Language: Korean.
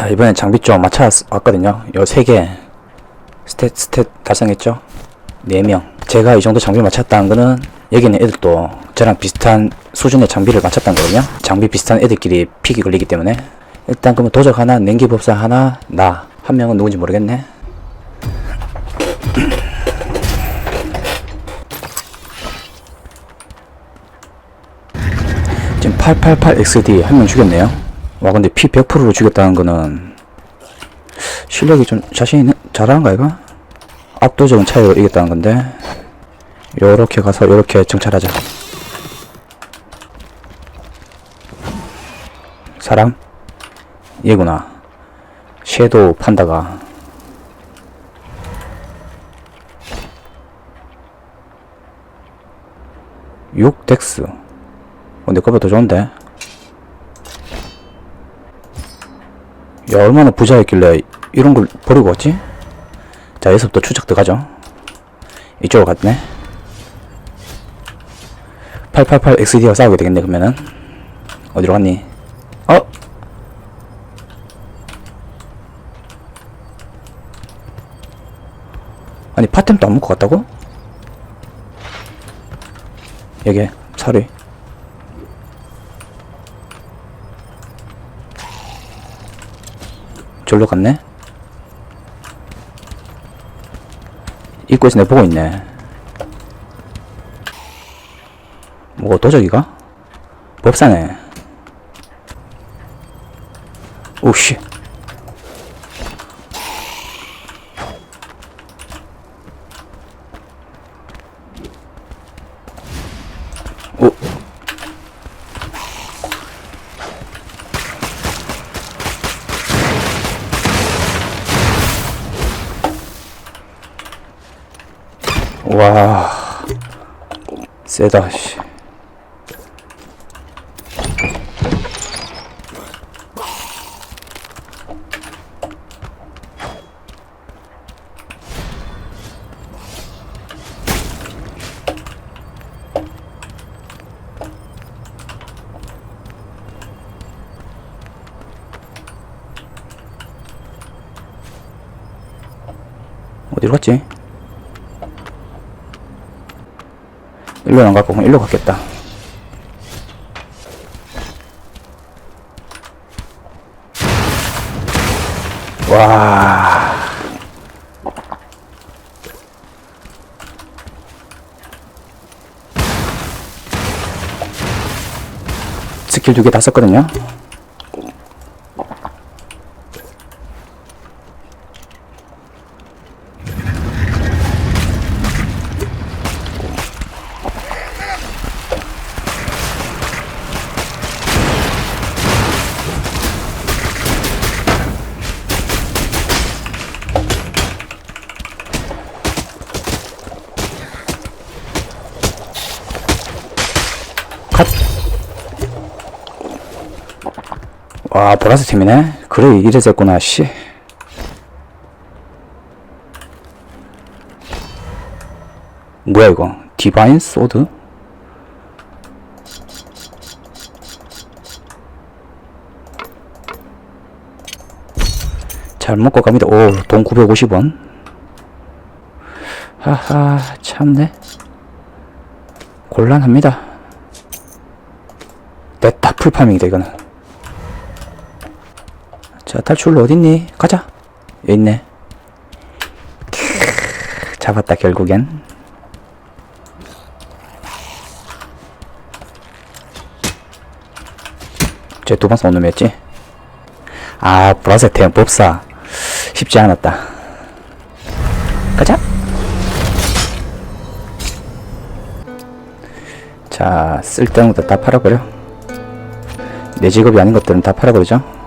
자 이번엔 장비 좀 맞춰왔거든요. 요 3개. 스탯 스탯 달성했죠? 4명. 제가 이 정도 장비 맞췄다는 거는 여기 있는 애들도 저랑 비슷한 수준의 장비를 맞췄다는 거거든요. 장비 비슷한 애들끼리 픽이 걸리기 때문에. 일단 그러면 도적 하나 냉기법사 하나 나. 한 명은 누군지 모르겠네. 지금 888XD 한 명 죽였네요 와 근데 피 100%로 죽였다는 거는 실력이 좀 자신 있는 잘하는가 이거? 압도적인 차이로 이겼다는 건데. 요렇게 가서 요렇게 정찰하자. 사람? 얘구나. 섀도우 판다가. 육 덱스. 어, 내 거보다 더 좋은데 야 얼마나 부자였길래 이런 걸 버리고 왔지? 자 여기서부터 추적 들어가죠 이쪽으로 갔네 888XD와 싸우게 되겠네 그러면은 어디로 갔니? 어? 아니 파템도 안 먹고 갔다고? 여기 서리 절로 갔네? 입구에서 내 보고 있네. 뭐, 도적이가? 법사네. 오씨. 와. 세다, 씨. 어디로 갔지? 일로 안 그냥 일로 갔겠다. 와. 스킬 두 개 다 썼거든요. 와, 보라색 팀이네. 그래, 이래서 했구나, 씨. 뭐야, 이거? 디바인 소드? 잘 먹고 갑니다. 오, 돈 950원. 하하, 참네. 곤란합니다. 됐다 풀파밍이다 이거는 자 탈출로 어딨니? 가자. 여기 있네. 캬, 잡았다 결국엔. 쟤 두번 쏜 놈이었지? 아 보라색 태양 법사. 쉽지 않았다. 가자. 자 쓸데없는 것도 다 팔아버려. 내 직업이 아닌 것들은 다 팔아버리죠